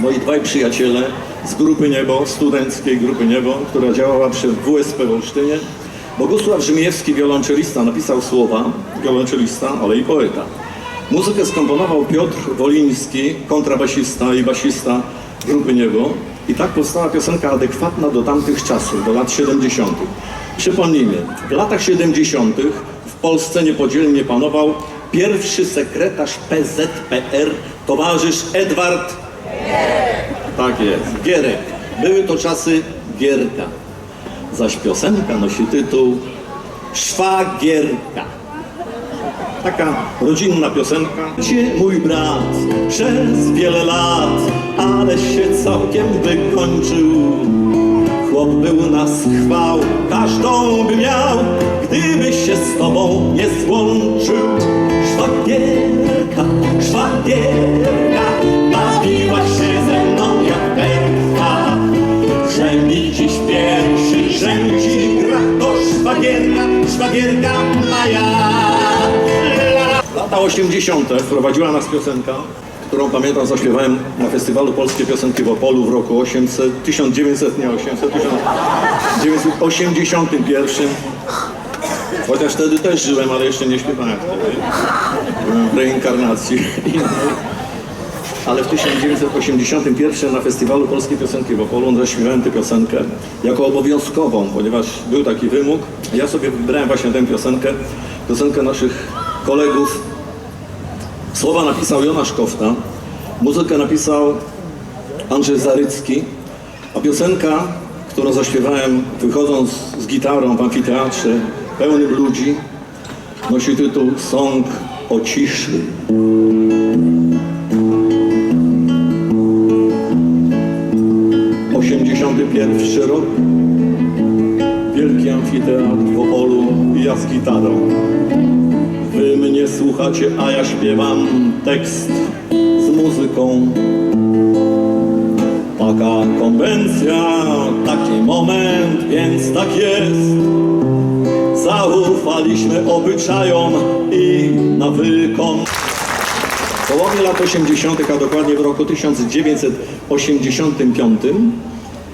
moi dwaj przyjaciele z grupy Niebo, studenckiej grupy Niebo, która działała przy WSP w Olsztynie. Bogusław Rzymierski, wiolonczelista, napisał słowa, wiolonczelista, ale i poeta. Muzykę skomponował Piotr Woliński, kontrabasista i basista grupy Niebo. I tak powstała piosenka adekwatna do tamtych czasów, do lat 70. Przypomnijmy, w latach 70. w Polsce niepodzielnie panował pierwszy sekretarz PZPR, towarzysz Edward tak jest, Gierek. Były to czasy Gierka. Zaś piosenka nosi tytuł Szwagierka. Taka rodzinna piosenka. Gdzie mój brat przez wiele lat, ale się całkiem wykończył. Chłop był na schwał, każdą by miał, szwagierka, moja. Lata 80. wprowadziła nas piosenka, którą pamiętam zaśpiewałem na festiwalu Polskie Piosenki w Opolu w roku 800, 1900, nie 800, 1981. Chociaż wtedy też żyłem, ale jeszcze nie śpiewałem wtedy. Byłem w reinkarnacji. Ale w 1981 na festiwalu Polskiej Piosenki w Opolu zaśpiewałem tę piosenkę jako obowiązkową, ponieważ był taki wymóg. Ja sobie wybrałem właśnie tę piosenkę, piosenkę naszych kolegów. Słowa napisał Jonasz Kofta, muzykę napisał Andrzej Zarycki, a piosenka, którą zaśpiewałem wychodząc z gitarą w amfiteatrze pełnym ludzi, nosi tytuł Song o ciszy. 81 rok, wielki amfiteatr w Opolu ja z gitarą. Wy mnie słuchacie, a ja śpiewam tekst z muzyką. Taka konwencja, taki moment, więc tak jest. Zaufaliśmy obyczajom i nawykom. Połowie lat 80., a dokładnie w roku 1985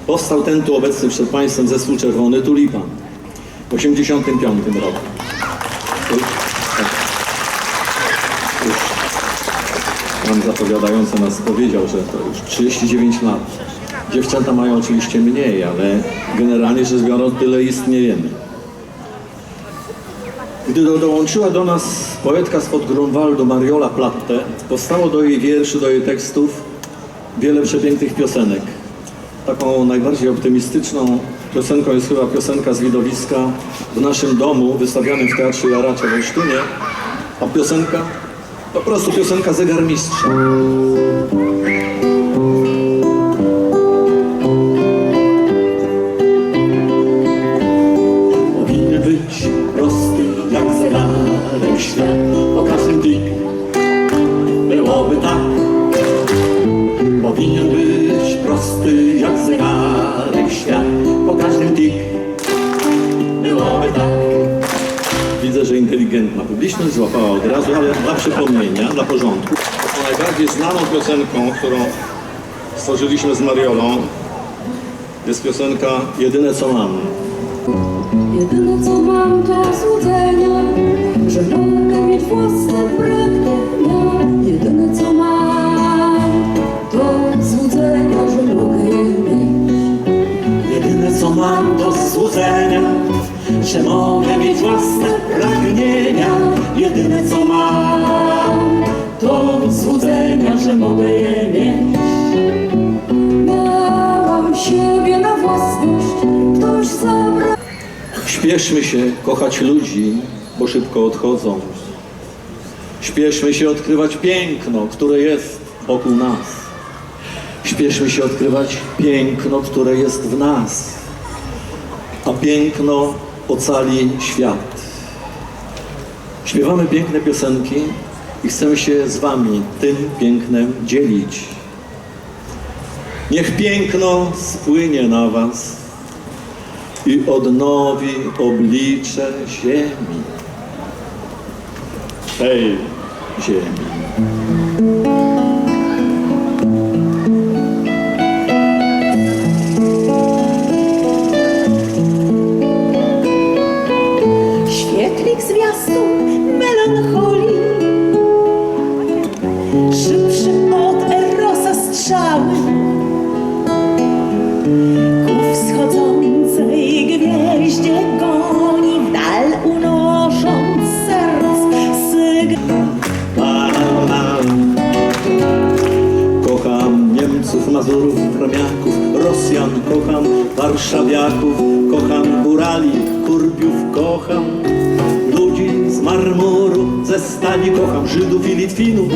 powstał ten tu obecny przed Państwem zespół Czerwony Tulipan. W 85 roku. Tak. Już Pan zapowiadający nas powiedział, że to już 39 lat. Dziewczęta mają oczywiście mniej, ale generalnie rzecz biorąc tyle istniejemy. Gdy do, dołączyła do nas poetka spod Grunwaldu Mariola Platte, powstało do jej wierszy, do jej tekstów wiele przepięknych piosenek. Taką najbardziej optymistyczną piosenką jest chyba piosenka z widowiska w naszym domu, wystawianym w Teatrze Jaracza w Olsztynie, a piosenka, po prostu piosenka zegarmistrza. Publiczność złapała od razu, ale dla przypomnienia, dla porządku najbardziej znaną piosenką, którą stworzyliśmy z Mariolą jest piosenka Jedyne co mam. Jedyne co mam to złudzenia, że mogę mieć własne pragnienia. Jedyne co mam to złudzenia, że mogę je mieć. Jedyne co mam to złudzenia, że mogę mieć własne. Jedyne co mam to złudzenia, że mogę je mieć. Miałam siebie na własność, ktoś zabrał. Śpieszmy się kochać ludzi, bo szybko odchodzą. Śpieszmy się odkrywać piękno, które jest wokół nas. Śpieszmy się odkrywać piękno, które jest w nas. A piękno ocali świat. Śpiewamy piękne piosenki i chcemy się z Wami tym pięknem dzielić. Niech piękno spłynie na Was i odnowi oblicze ziemi. Tej ziemi. Kurpiów kocham, ludzi z marmuru, ze stali kocham, Żydów i Litwinów,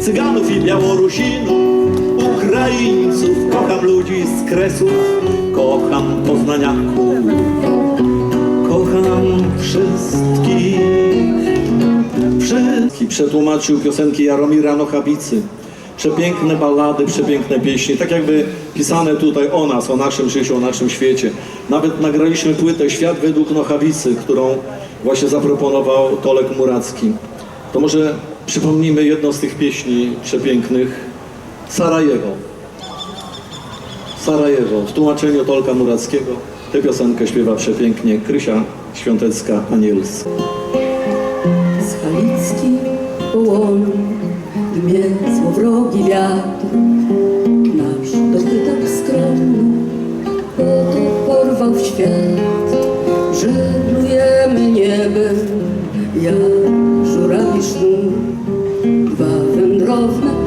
Cyganów i Białorusinów, Ukraińców, kocham ludzi z Kresów, kocham Poznaniaków, kocham wszystkich. Wszystkich przetłumaczył piosenki Jaromira Nochawicy. Przepiękne ballady, przepiękne pieśni, tak jakby pisane tutaj o nas, o naszym życiu, o naszym świecie. Nawet nagraliśmy płytę Świat według Nochawicy, którą właśnie zaproponował Tolek Muracki. To może przypomnijmy jedną z tych pieśni przepięknych, Sarajewo. Sarajewo, w tłumaczeniu Tolka Murackiego. Tę piosenkę śpiewa przepięknie Krysia Świątecka-Anielska. Złowrogi wiatr. Nasz dobytek skromny oto porwał świat. Żeglujemy niebem jak żurawi sznur. Dwa wędrowne